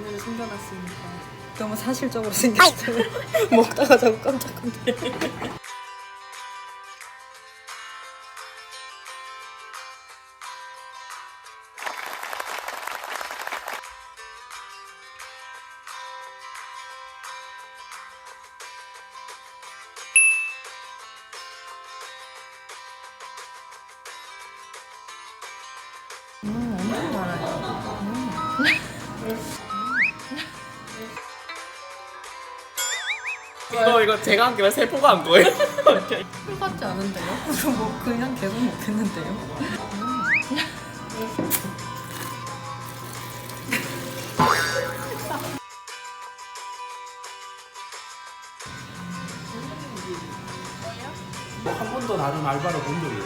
오늘은 숨겨놨으니까. 너무 사실적으로 생겼어요. 먹다가 자꾸 깜짝 놀래. 이거 이거 제가 한 거예요? 세포가 한 거예요? 풀 같지 않은데요? 뭐 그냥 계속 먹겠는데요? 한 번도 나는 알바를 본 적이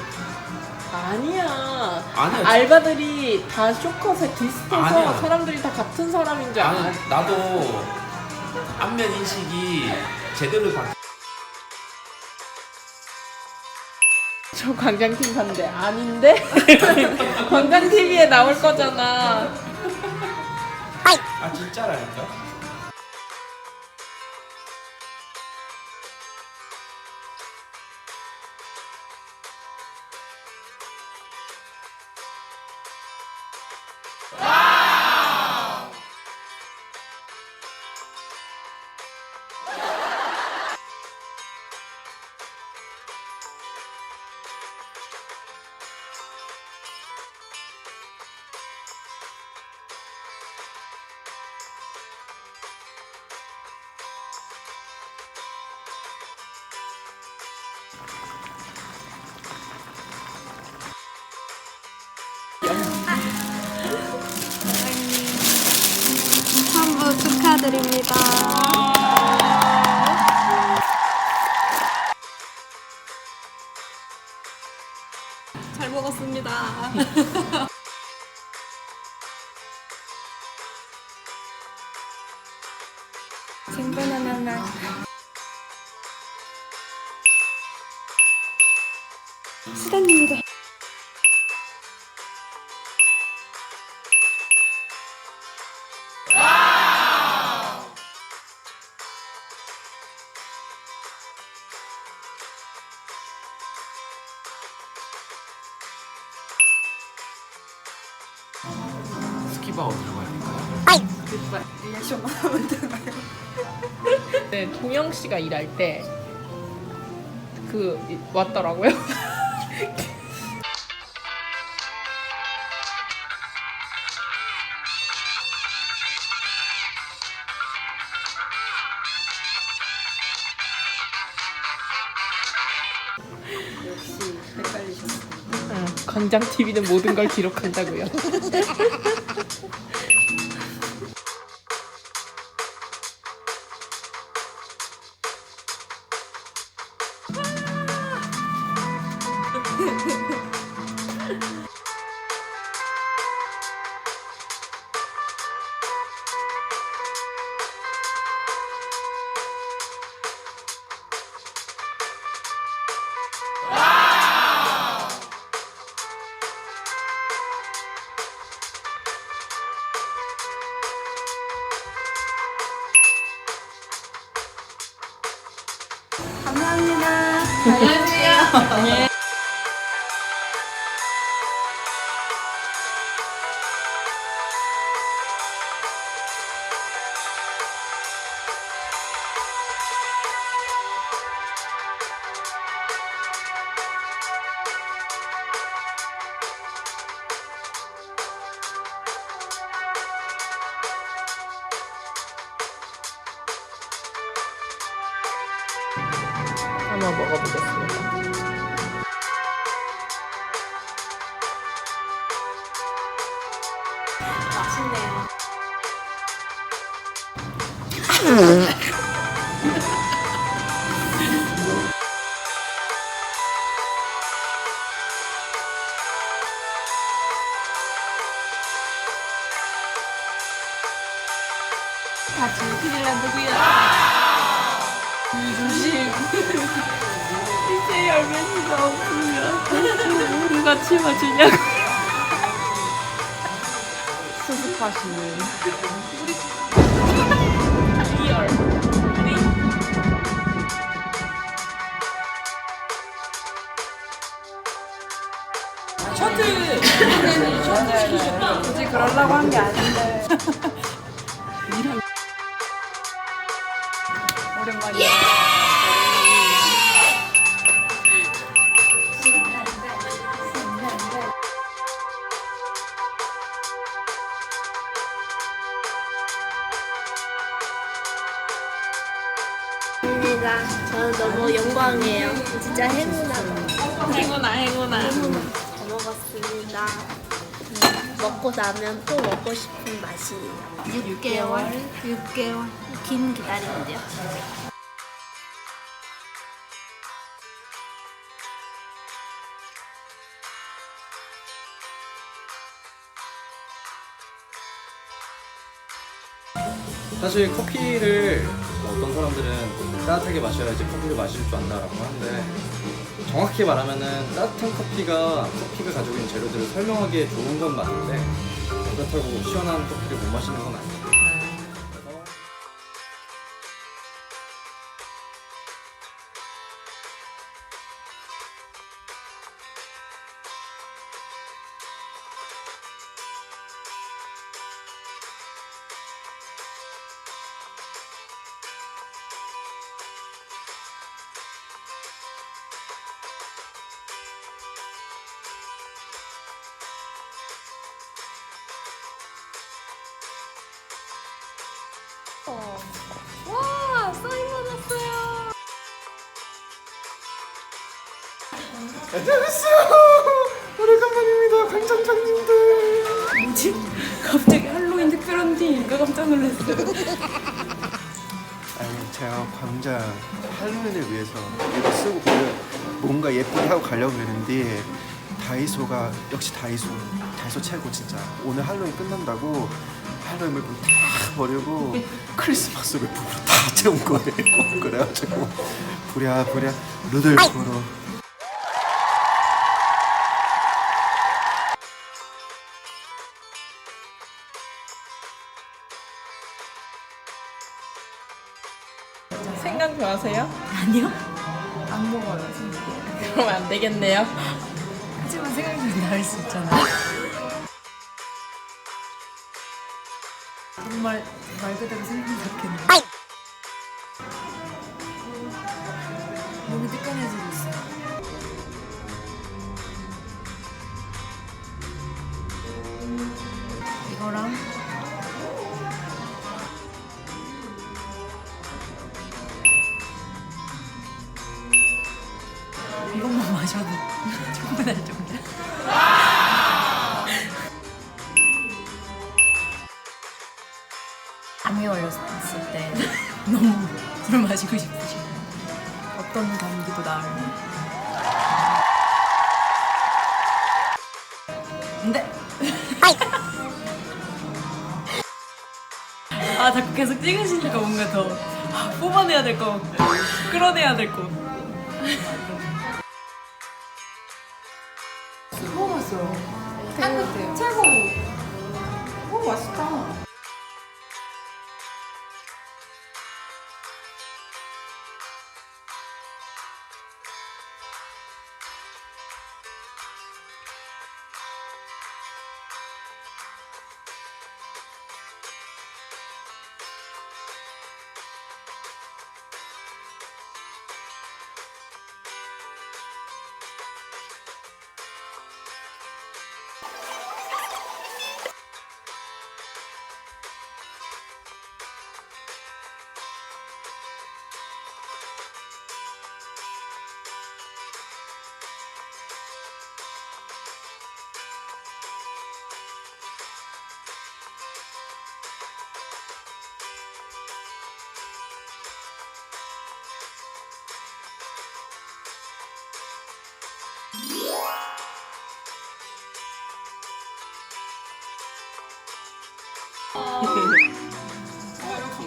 아니야. 아니야. 알바들이 다 쇼컷에 비슷해서 아니야. 사람들이 다 같은 사람인 줄 알아. 나는 나도 안면 인식이 제대로 바 저 관광팀 봤는데 아닌데? 관광 TV에 나올 거잖아. 아 진짜라니까? 축하드립니다. 잘 먹었습니다. 수단입니다. 스키바오 들어가야 될까요? 리액션만 하면 되나요? 네, 동영 씨가 일할 때 그 왔더라고요. 역시 헷갈리셨어요. 응, 광장 TV는 모든 걸 기록한다고요. 한 맛있네요. 같이 큰일 난 누구야? 조심. 이제 열매가 없으면 누가 치워주냐고. 수습하시는 리얼 굳이 그러려고 한 게 아닌데. 오랜만이야. 입니다. 저는 너무 영광이에요. 진짜 행운하다. 행운아, 행운아. 잘 먹었습니다. 음, 먹고 나면 또 먹고 싶은 맛이에요. 6개월, 6개월 긴 기다림인데요. 사실 커피를 뭐 어떤 사람들은 따뜻하게 마셔야지 커피를 마실 줄 안다라고 하는데 정확히 말하면은 따뜻한 커피가 커피가 가지고 있는 재료들을 설명하기에 좋은 건 맞는데 그렇다고 시원한 커피를 못 마시는 건 아니에요. 뭐지? 갑자기 할로윈 특별한 티니까 깜짝 놀랐어. 아니 제가 광장 할로윈을 위해서 이거 쓰고 그냥 뭔가 예쁘게 하고 가려고 그랬는데 다이소가 역시 다이소 다이소 최고 진짜. 오늘 할로윈 끝난다고 할로윈 물품 다 버리고 크리스마스 물품으로 다 채운 거예요. 그래가지고. 부랴부랴. 루돌프로 되겠네요 하지만 생각이 나을 수 있잖아. 정말 말 그대로 생각이 났겠네. 마셔도 충분할 정도. 감기 걸렸을 때 너무 술 마시고 싶으시고 어떤 감기도 나을. 근데 아 자꾸 계속 찍으시니까 뭔가 더 아, 뽑아내야 될 거, 끌어내야 될 거. 맛있다.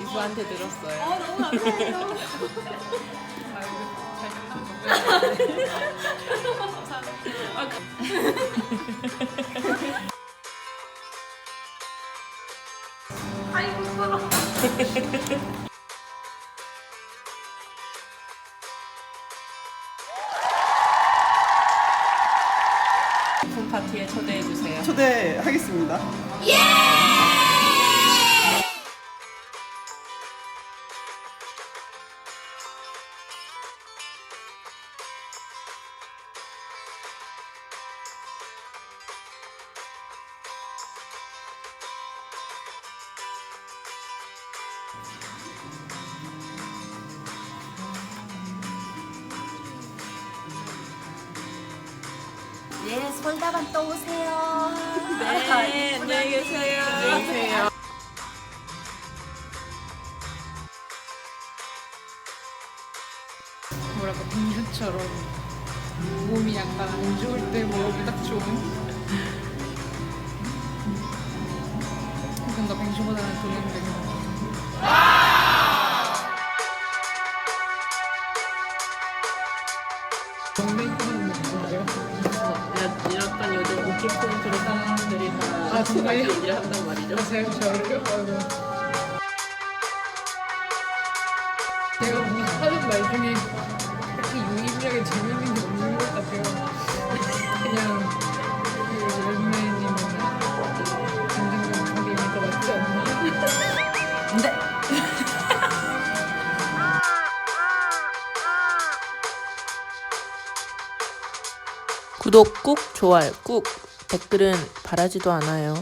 이수한테 들었어요 아 너무 감사해요 오픈 파티에 초대해 주세요. 초대하겠습니다. 솔다반 또 오세요. 네, 안녕히 계세요. 안녕히 계세요. 뭐랄까 빙수처럼 몸이 약간 안 좋을 때 먹기 딱 좋은 뭔가 빙수보다는 돈인데 이렇던 아, 정말요? 얘기를 한단 말이죠. 제가 저를요? 아이고 제가 뭐 하는 말 중에 딱히 유의미하게 재밌는 게 없는 것 같아요 그냥 그 랩맨님은 감정적인 더 맞지 않나? 근데 구독 꾹, 좋아요 꾹. 댓글은 바라지도 않아요.